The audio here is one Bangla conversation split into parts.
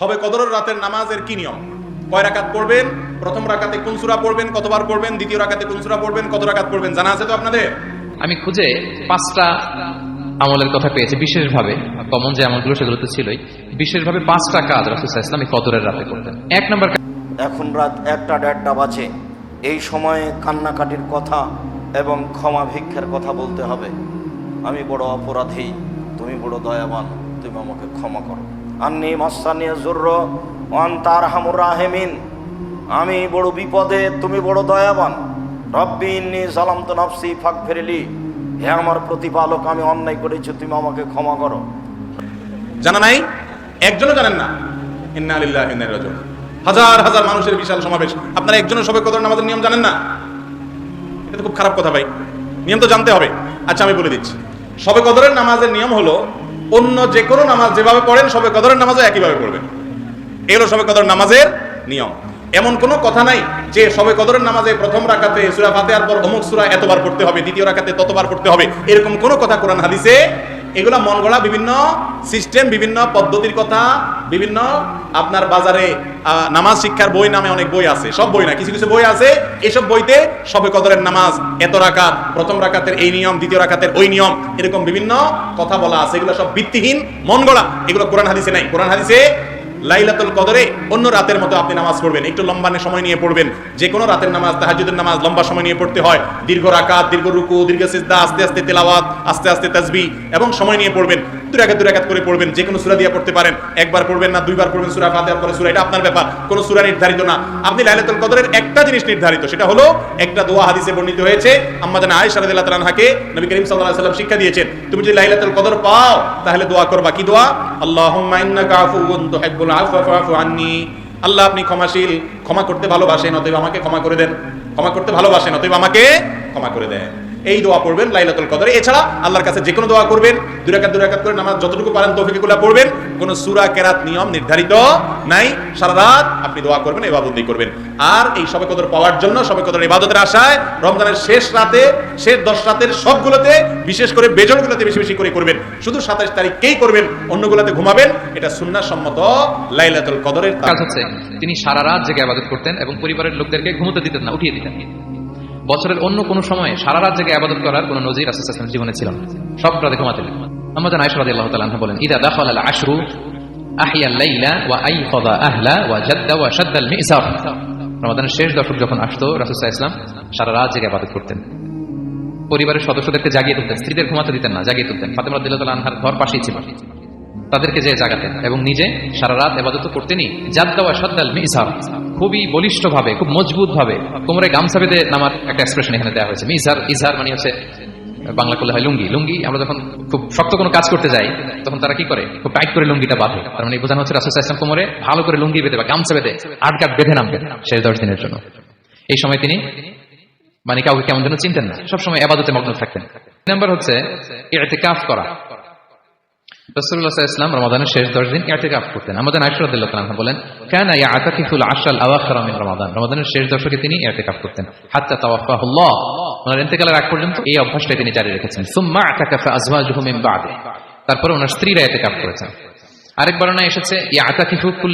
সবে কদরের রাতের নামাজের কি নিয়ম? কয় রাকাত পড়বেন? প্রথম রাকাতে কোন সূরা পড়বেন? কতবার পড়বেন? দ্বিতীয় রাকাতে কোন সূরা পড়বেন? কত রাকাত পড়বেন? জানা আছে তো আপনাদের? আমি খুঁজে পাঁচটা আমলের কথা পেয়েছি বিশেষভাবে কমন যে আমলগুলো সেগুলো তো ছিলই। বিশেষভাবে পাঁচটা কাজ রাসুল ইসলাম কদরের রাতে করতেন। এক নম্বর এখন রাত একটা দেড়টা বাজে। এই সময়ে কান্নাকাটির কথা এবং ক্ষমা ভিক্ষার কথা বলতে হবে। আমি বড় অপরাধী তুমি বড় দয়াবান তুমি আমাকে ক্ষমা করো। আন্নি মাসানিয়া জুর্র ওয়ান তার হামুর রাহেমিন। আমি বড় বিপদে, তুমি বড় দয়াবান। রব্বি ইন্নি সালাম তো নফসি ফাঁক ফেরেলি হে আমার প্রতিপালক, আমি অন্যায় করেছি, তুমি আমাকে ক্ষমা করো। জানা নাই? একজনও জানেন না। ইন্না আলিল্লাহ হাজার হাজার মানুষের বিশাল সমাবেশ। আপনারা একজনও সবে কদর নামাজের নিয়ম জানেন না? এটা তো খুব খারাপ কথা ভাই। নিয়ম তো জানতে হবে। আচ্ছা আমি বলে দিচ্ছি। সবে কদরের নামাজের নিয়ম হলো অন্য যে কোনো নামাজ যেভাবে পড়েন, সবে কদরের নামাজও একইভাবে পড়বেন। এগুলো সবে কদর নামাজের নিয়ম। এমন কোনো কথা নাই যে সবে কদরের নামাজে প্রথম রাকাতে সুরা ফাতে পর অমুক সুরা এতবার পড়তে হবে, দ্বিতীয় রাখাতে ততবার পড়তে হবে। এরকম কোনো কথা কোরআন হাদিসে এগুলা মন গড়া বিভিন্ন সিস্টেম বিভিন্ন পদ্ধতির কথা, বিভিন্ন আপনার বাজারে নামাজ শিক্ষার বই নামে অনেক বই আছে। সব বই না, কিছু কিছু বই আছে। এসব বইতে সবে কদরের নামাজ, এত রাখাত প্রথম রাকাতের এই নিয়ম, দ্বিতীয় রাকাতের ওই নিয়ম, এরকম বিভিন্ন কথা বলা আছে। এগুলো সব ভিত্তিহীন, মন গড়া। এগুলো কোরআন হাদিসে নাই। কোরআন হাদিসে লাইলাতুল কদরে অন্য রাতের মতো আপনি নামাজ পড়বেন। একটু লম্বা সময় নিয়ে পড়বেন। যে কোনো রাতের নামাজ, তাহাজ্জুদের নামাজ লম্বা সময় নিয়ে পড়তে হয়। দীর্ঘ রাকাত, দীর্ঘ রুকু, দীর্ঘ সিজদা, আস্তে আস্তে তেলাওয়াত, আস্তে আস্তে তাসবিহ এবং সময় নিয়ে পড়বেন। দুই রাকাত দুই রাকাত করে পড়বেন। যে কোনো দিয়ে পড়তে পারেন। একবার পড়বেন না, দুইবার পড়বেন। পরে এটা আপনার ব্যাপার। কোনো সূরা নির্ধারিত না। আপনি লাইলাতুল কদরের একটা জিনিস নির্ধারিত, সেটা হলো একটা দোয়া হাদিসে বর্ণিত হয়েছে। আম্মা জানা আয়েশা রাদিয়াল্লাহু তাআলা আনহাকে নবী করিম সাল্লাল্লাহু আলাইহি সাল্লাম শিক্ষা দিয়েছেন, তুমি যদি লাইলাতুল কদর পাও, তাহলে দোয়া করবা। কি দোয়া? আল্লাহুম্মা ইন্নাকা আফুউন তুহিব্বুল আল্লাহ, আপনি ক্ষমাশীল। ক্ষমা করতে ভালোবাসেন, অতএব আমাকে ক্ষমা করে দেন। ক্ষমা করতে ভালোবাসেন, অতএব আমাকে ক্ষমা করে দেন। এই দোয়া পড়বেন লাইলাতুল কদরে। এছাড়া আল্লাহর কাছে যে কোনো দোয়া করবেন। দুরাকাত দুরাকাত করে নামাজ যতটুকু পারেন তৌফিকুল্লাহ পড়বেন। কোন সূরা কেরাত নিয়ম নির্ধারিত নাই। সারা রাত আপনি দোয়া করবেন ইবাদত করবেন। আর এই সবে কদর পাওয়ার জন্য সবে কদর ইবাদতের আশায় রমজানের শেষ রাতে শেষ দশ রাতের সবগুলোতে বিশেষ করে বেজনগুলোতে বেশি বেশি করে করবেন। শুধু সাতাশ তারিখকেই করবেন অন্যগুলোতে ঘুমাবেন। এটা সুন্নাহ সম্মত লাইলাতুল কদরের কাজ হচ্ছে তিনি সারা রাত জেগে আবাদত করতেন এবং পরিবারের লোকদেরকে ঘুমোতে দিতেন না উঠিয়ে দিতেন। বছরের অন্য কোনো সময়ে সারা রাত জেগে আবাদত করার কোনো নজির সাল্লাল্লাহু জীবনে ছিল সব রাতে ঘুমাতেন। আমাদের রাদিয়াল্লাহু তাআলা আনহা বলেন, ইদা দাখাল আল আশরু আহিয়া আল লাইলা ওয়া আইখাযা আহলা ওয়া জাদ্দা ওয়া রমাদানের শেষ দশক যখন আসতো সারা রাত জেগে আবাদত করতেন। পরিবারের সদস্যদেরকে জাগিয়ে তুলতেন, স্ত্রীদের ঘুমাতে দিতেন না, জাগিয়ে তুলতেন। ফাতেমা রাদিয়াল্লাহু তাআলা আনহার ঘর পাশেই ছিল। তাদেরকে যে জাগাতেন এবং নিজে সারা রাত এবাদত করতেনই। জাদ্দাওয়া সাদ্দাল মিসার খুবই বলিষ্ঠ ভাবে খুব মজবুত ভাবে কোমরে গামছা বেঁধে নামার একটা এক্সপ্রেশন এখানে দেওয়া হয়েছে। মিসার, ইজহার মানে হচ্ছে বাংলা করলে হয় লুঙ্গি। লুঙ্গি, আমরা যখন খুব শক্ত কোনো কাজ করতে যাই, তখন তারা কি করে? খুব টাইট করে লুঙ্গিটা বাঁধে। তার মানে বোঝানো হচ্ছে রাসুল ইসলাম কোমরে ভালো করে লুঙ্গি বেঁধে বা গামছা বেঁধে আট কাট বেঁধে নামবেন শেষ দশ দিনের জন্য। এই সময় তিনি মানে কাউকে কেমন যেন চিনতেন না। সবসময় আবাদতে মগ্ন থাকতেন। নাম্বার হচ্ছে ইতিকাফ করা। রাসূলুল্লাহ সাল্লাল্লাহু আলাইহি রমাদানের শেষ 10 দিন ইতিকাফ করতেন। আমাদের আয়েশা রাদিয়াল্লাহু বলেন শেষ দশকে তিনি ওনার ইন্তেকালের আগ পর্যন্ত এই অভ্যাসটা তিনি জারি রেখেছেন। সুম্মা মিন বাদে। তারপরে ওনার স্ত্রীরা ইতিকাফ করেছেন। আরেক এসেছে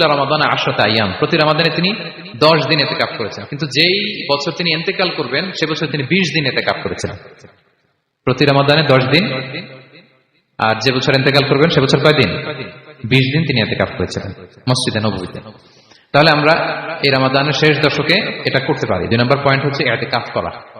রমাদান আশরাতা প্রতি রমাদানে তিনি 10 দিন ইতিকাফ করেছেন। কিন্তু যেই বছর তিনি ইন্তেকাল করবেন, সে বছর তিনি 20 দিন ইতিকাফ করেছেন। প্রতি রমাদানে 10 দিন। আর যে বছর ইন্তেকাল করবেন, সে বছর কয়দিন বিশ দিন তিনি এতেকাফ করেছিলেন মসজিদে নবীতে তাহলে আমরা এই রামাদানের শেষ দশকে এটা করতে পারি। দুই নম্বর পয়েন্ট হচ্ছে এতেকাফ করা। তো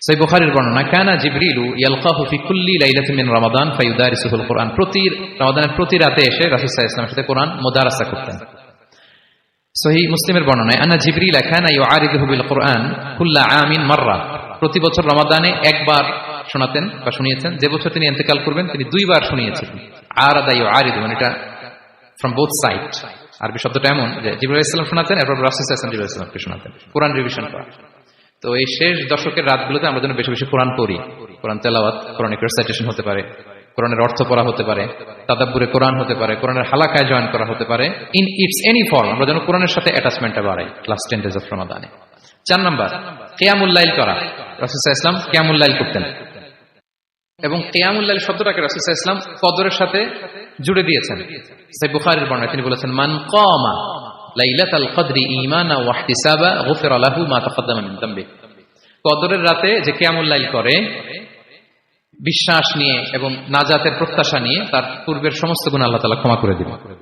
সেই বুখারীর বর্ণনা, কানা জিবরিলু ইয়ালকাহু ফি কুল্লি লাইলাতিন মিন রমাদান ফায়ুদারিসুহুল কোরআন। প্রতি রমাদানের প্রতি রাতে এসে রাসূল সাল্লাল্লাহু আলাইহি ওয়াসাল্লামের সাথে কোরআন মুদারাসা করতেন। সহি মুসলিমের বর্ণনায় আনা জিবরিল কানা ইউআরিদুহু বিল কোরআন কুল্লা আমিন মাররা। প্রতি বছর রমাদানে একবার শোনাতেন বা শুনিয়েছেন। যে বছর তিনি ইন্তেকাল করবেন, তিনি দুইবার শুনিয়েছেন। আর আদাই আরিদ মানে এটা ফ্রম বোথ সাইড আরবি শব্দটা এমন যে জিবুল ইসলাম শোনাতেন, এরপর রাসুল ইসলাম জিবুল ইসলামকে শোনাতেন। কোরআন রিভিশন করা। তো এই শেষ দশকের রাতগুলোতে আমরা যেন বেশি বেশি কোরআন পড়ি। কোরআন তেলাওয়াত কোরআনিক রেসাইটেশন হতে পারে, কোরআনের অর্থ পড়া হতে পারে, তাদাব্বুরে কোরআন হতে পারে, কোরআনের হালাকায় জয়েন করা হতে পারে। ইন ইটস এনি ফর্ম আমরা যেন কোরআনের সাথে অ্যাটাচমেন্টটা বাড়াই ক্লাস টেন ডেজ অফ রমাদানে চার নাম্বার কেয়ামুল্লাইল করা। রসুল্লাহ ইসলাম কেয়ামুল্লাইল করতেন। এবং কেয়ামুল্লাইল শব্দটাকে রসুল্লাহ ইসলাম কদরের সাথে জুড়ে দিয়েছেন। সেই বুখারির বর্ণায় তিনি বলেছেন, মান কমা লাইলাতাল কদরি ঈমানা ওয়া ইহতিসাবা গুফিরা কদরের রাতে যে কেয়ামুল্লাইল করে, বিশ্বাস নিয়ে এবং নাজাতের প্রত্যাশা নিয়ে তার পূর্বের সমস্ত গুণ আল্লাহ তালা ক্ষমা করে দিবেন।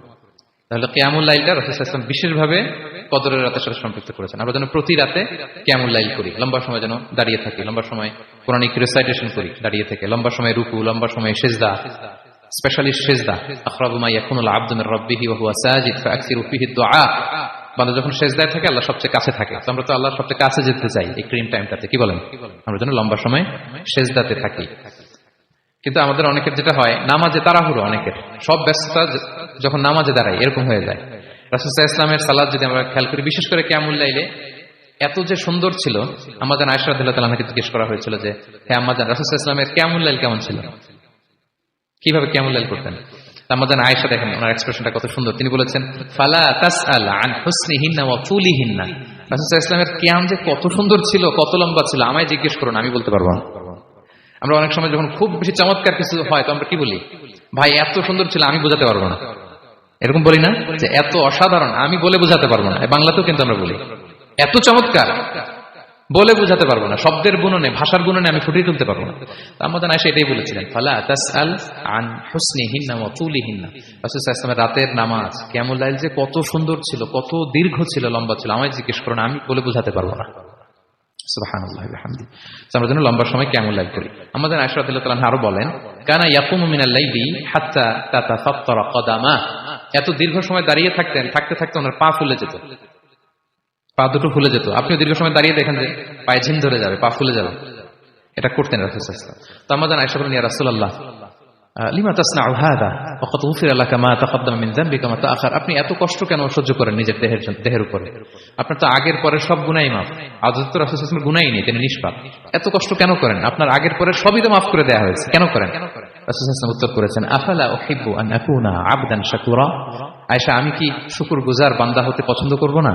তাহলে কেয়ামুল্লাইলটা রসুলাম বিশেষভাবে কদরের রাতের সাথে সম্পৃক্ত করেছেন। আমরা যেন প্রতি রাতে কেয়ামুল্লাইল করি। লম্বা সময় যেন দাঁড়িয়ে থাকি। লম্বা সময় কোরআনিক রিসাইটেশন করি, দাঁড়িয়ে থেকে। লম্বা সময় রুকু, লম্বা সময় সেজদা। স্পেশালি সেজদা, আখরাবু মা ইয়াকুনুল আবদু মির রাব্বিহি ওয়া হুয়া সাজিদ, ফাআকসিরু ফিহি দুআ বান্দা যখন সেজদায় থাকে, আল্লাহ সবচেয়ে কাছে থাকে। আমরা তো আল্লাহর সবচেয়ে কাছে যেতে চাই এই ক্রিম টাইমটাতে কি বলেন? আমরা যেন লম্বা সময় সেজদাতে থাকি। কিন্তু আমাদের অনেকের যেটা হয়, নামাজে তাড়াহুড়ো অনেকের। সব ব্যস্ততা যখন নামাজে দাঁড়ায়, এরকম হয়ে যায়। রাসুসাহ ইসলামের সালাদ যদি আমরা খেয়াল করি, বিশেষ করে কেমুল্লাইলে এত যে সুন্দর ছিল, আমাদের আয়সরাদুল্লাহ তালাকে জিজ্ঞেস করা হয়েছিল যে হ্যাঁ আমাদের রাসুসাহ ইসলামের কেমুল্লাইল কেমন ছিল? কীভাবে কেমুল্লাইল করতেন? আমাদের আয়সা দেখেন, ওনার এক্সপ্রেশনটা কত সুন্দর। তিনি বলেছেন, ফালা তাস আল আন হুসনিহিন্না ওয়া ফুলিহিন্না রাসুসাহ ইসলামের কেয়াম যে কত সুন্দর ছিল, কত লম্বা ছিল, আমায় জিজ্ঞেস করুন, আমি বলতে পারব না। আমরা অনেক সময় যখন খুব বেশি চমৎকার কিছু হয়, তো আমরা কি বলি? ভাই, এত সুন্দর ছিল, আমি বোঝাতে পারব না। এরকম বলি না যে, এত অসাধারণ, আমি বলে বোঝাতে পারব না। বাংলাতেও কিন্তু আমরা বলি, এত চমৎকার। বলে বুঝাতে পারব না, শব্দের গুণনে, ভাষার গুণনে আমি ফুটিয়ে তুলতে পারব না। আমাদের আয়সা এটাই বলেছিলেন, ফালা আন রাতের নামাজ কিয়ামুল লাইল যে কত সুন্দর ছিল, কত দীর্ঘ ছিল, লম্বা ছিল, আমায় জিজ্ঞেস করো না আমি বলে বোঝাতে পারব না। যেন লম্বা সময় কেমন লাইক করি। আমাদের আরও বলেন এত দীর্ঘ সময় দাঁড়িয়ে থাকতেন, থাকতে থাকতে ওনার পা ফুলে যেত। পা দুটো ফুলে যেত। আপনিও দীর্ঘ সময় দাঁড়িয়ে দেখেন যে পায়ে ঝিম ধরে যাবে, পা ফুলে যাবে। এটা করতেন রাসূল তো আমাদের আয়সা বলেন লিমা তাসনাউ হাদা, ওয়াকাদ গুফিরা লাকা মা তাকাদ্দামা যামবিকা মা তাআখার? আপনি এত কষ্ট কেন সহ্য করেন নিজের দেহের জন্য দেহের উপরে? আপনার তো আগের পরে সব গুনাই মাফ। গুনাই নেই, তিনি নিষ্পাপ। এত কষ্ট কেন করেন? আপনার আগের পরে সবই তো মাফ করে দেওয়া হয়েছে। কেন করেন? উত্তর করেছেন, আফালা আবদান শাকুরা? আমি কি শুকরগুজার বান্দা হতে পছন্দ করব না?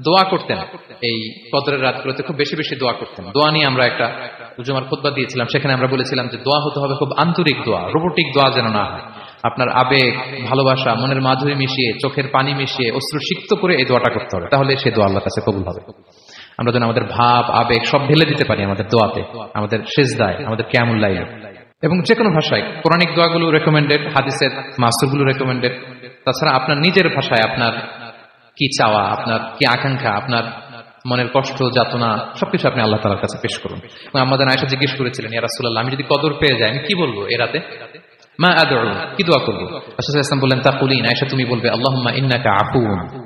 দোয়া করতেন। এই কদরের রাতগুলোতে খুব বেশি বেশি দোয়া করতেন। দোয়া নিয়ে আমরা একটা উজুমার খুদ্া দিয়েছিলাম। সেখানে আমরা বলেছিলাম যে দোয়া হতে হবে খুব আন্তরিক দোয়া, রোবোটিক দোয়া যেন না হয়। আপনার আবেগ, ভালোবাসা, মনের মাধুরী মিশিয়ে, চোখের পানি মিশিয়ে অশ্রু সিক্ত করে এই দোয়াটা করতে হবে। তাহলে সে দোয়া আল্লাহর কাছে কবুল হবে। আমরা যেন আমাদের ভাব, আবেগ সব ঢেলে দিতে পারি আমাদের দোয়াতে, আমাদের সেজদায়, আমাদের ক্যামুল্লাইলে এবং যে কোনো ভাষায়, পৌরাণিক দোয়াগুলো রেকমেন্ডেড হাদিসের মাস্টারগুলো রেকমেন্ডেড তাছাড়া আপনার নিজের ভাষায়, আপনার কি চাওয়া, আপনার কি আকাঙ্ক্ষা, আপনার মনের কষ্ট, যাতনা, সবকিছু আপনি আল্লাহ তালার কাছে পেশ করুন। আমাদের আয়সা জিজ্ঞেস করেছিলেন, ইয়া রাসূলুল্লাহ, আমি যদি কদর পেয়ে যাই, আমি কি বলব এরাতে রাতে? মা আদর কি দোয়া করব? রাসূল বললেন বলি আয়সা তুমি বলবে আল্লাহ ইন্নাকা আফুন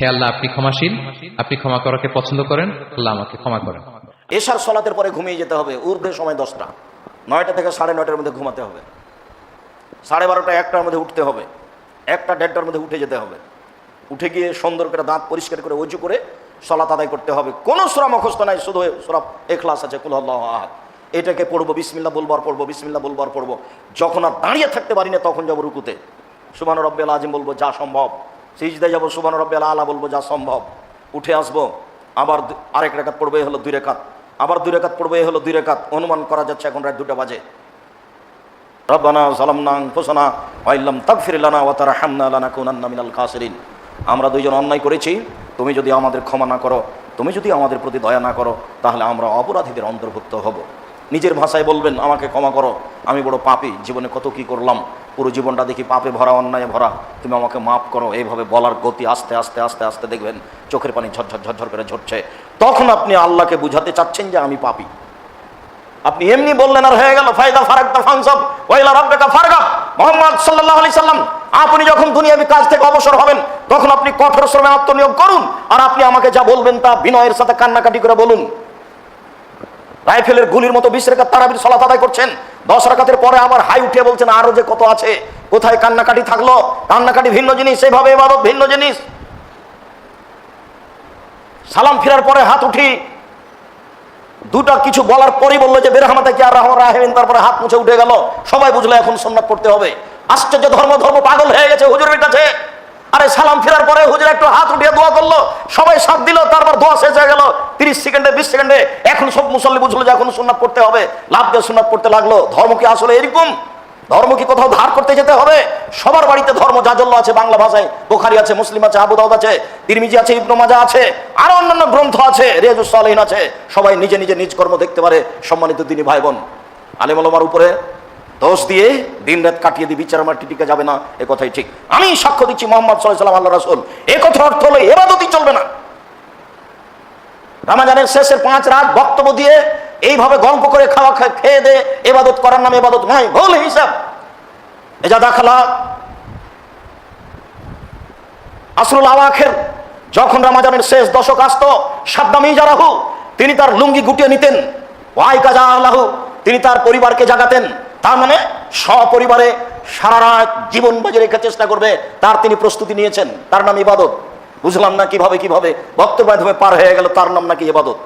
হে আল্লাহ, আপনি ক্ষমাশীল। আপনি ক্ষমা করাকে পছন্দ করেন, আল্লাহ আমাকে ক্ষমা করেন। এশার সলাতের পরে ঘুমিয়ে যেতে হবে সময় দশটা। নয়টা থেকে সাড়ে নয়টার মধ্যে ঘুমাতে হবে। সাড়ে বারোটা একটার মধ্যে উঠতে হবে। একটা দেড়টার মধ্যে উঠে যেতে হবে। উঠে গিয়ে সুন্দর করে দাঁত পরিষ্কার করে উঁচু করে সলাত আদায় করতে হবে। কোনো সুরা মুখস্থ নাই, শুধু সুরা এখলাস আছে, কুল আল্লাহ আহাদ। এটাকে পড়ব বিসমিল্লা বলবার পড়ব বিসমিল্লা বলব আর পড়ব। যখন আর দাঁড়িয়ে থাকতে পারি না, তখন যাব রুকুতে। সুবান রব্বেল আজিম বলব, যা সম্ভব। সিজদে যাব সুবান রব্বেল আলা বলব, যা সম্ভব। উঠে আসব, আবার আরেক রেখাত পড়বে হলো দুই রেখাত। আবার দুই রেখাত পড়বে হলো দুই রেখাত। অনুমান করা যাচ্ছে এখন রাত দুটা বাজে। রব্বানা সালামনা আনফুসানা ওয়া ইল্লাম তাগফির লানা ওয়া তারহামনা লানাকুনান্না মিনাল খাসিরিন। আমরা দুইজন অন্যায় করেছি, তুমি যদি আমাদের ক্ষমা না করো, তুমি যদি আমাদের প্রতি দয়া না করো, তাহলে আমরা অপরাধীদের অন্তর্ভুক্ত হব। নিজের ভাষায় বলবেন, আমাকে ক্ষমা করো, আমি বড় পাপী, জীবনে কত কি করলাম, পুরো জীবনটা দেখি পাপে ভরা, অন্যায় ভরা, তুমি আমাকে মাফ করো। এইভাবে বলার গতি আস্তে আস্তে আস্তে আস্তে দেখবেন চোখের পানি ঝরঝর ঝরঝর করে ঝরছে। তখন আপনি আল্লাহকে বুঝাতে চাচ্ছেন যে আমি পাপি। আপনি এমনি বললেন, আর হয়ে গেল, ফায়দা ফারাকটা ফাংসব ওয়াইলা রাব্বিকা মোহাম্মদ সাল্লাল্লাহু আলাইহি সাল্লাম, আপনি যখন দুনিয়াবি কাজ থেকে অবসর হবেন, তখন আপনি কঠোর শ্রমে আত্মনিয়োগ করুন, আর আপনি আমাকে যা বলবেন তা বিনয়ের সাথে কান্নাকাটি করে বলুন। রাইফেলের গুলির মতো বিশ রেখাত তারাবির সলাত আদায় করছেন। দশ রাখাতের পরে আমার হাই উঠে বলছেন, আরও যে কত আছে? কোথায় কান্নাকাটি থাকল? কান্নাকাটি ভিন্ন জিনিস সেভাবে এবাদত ভিন্ন জিনিস। সালাম ফেরার পরে হাত উঠি। দুটা কিছু বলার পরই বলল যে বেরহামাতে কি আর রহমান রাহেমিন? তারপরে হাত মুছে উঠে গেল। সবাই বুঝলো এখন সোমনাথ পড়তে হবে। আশ্চর্য ধর্ম ধর্ম পাগল হয়ে গেছে হুজুরের কাছে। আরে সালাম ফেরার পরে হুজুর একটু হাত উঠিয়ে দোয়া করল। সবাই সাথ দিল, তারপর দোয়া শেষ হয়ে গেল। তিরিশ সেকেন্ডে, বিশ সেকেন্ডে, এখন সব মুসল্লি বুঝলো যে এখন সুন্নাত পড়তে হবে। লাভ দিয়ে সোমনাথ পড়তে লাগল। ধর্ম কি আসলে এরকম? ধর্ম কি কোথাও ধার করতে যেতে হবে? সবার বাড়িতে ধর্ম জাজল্য আছে বাংলা ভাষায়। বোখারি আছে, মুসলিম আছে, আবু দাউদ আছে, তিরমিজি আছে, ইবনু মাজা আছে, আরও অন্যান্য গ্রন্থ আছে রেজুস সালিন আছে। সবাই নিজে নিজে নিজ কর্ম দেখতে পারে, সম্মানিত তিনি ভাই বোন আলেমলমার উপরে দোষ দিয়ে দিন রাত কাটিয়ে দিয়ে বিচার আমার টিকে যাবে না, এ কথাই ঠিক। আমি সাক্ষ্য দিচ্ছি মোহাম্মদ সাল্লাহ সাল্লাম আল্লাহ রাসুল। এ কথার অর্থ হলো এবাদতই চলবে না। রামাজানের শেষের পাঁচ রাত বক্তব্য দিয়ে এইভাবে গল্প করে খাওয়া খেয়ে দে, এবাদত করার নামে এবাদত নয় ভুল হিসাব। এজা দাখালা আসরুল আওয়াখের যখন রামাজানের শেষ দশক আসতো, সাদ্দামি জারাহু তিনি তার লুঙ্গি গুটিয়ে নিতেন, ওয়াই কাজা আল্লাহু তিনি তার পরিবারকে জাগাতেন, তার মানে সপরিবারে সারা রাত জীবন বাজে রেখে চেষ্টা করবে, তার তিনি প্রস্তুতি নিয়েছেন, তার নাম ইবাদত। বুঝলাম না কীভাবে কীভাবে? বক্তব্য মাধ্যমে পার হয়ে গেল তার নাম নাকি ইবাদত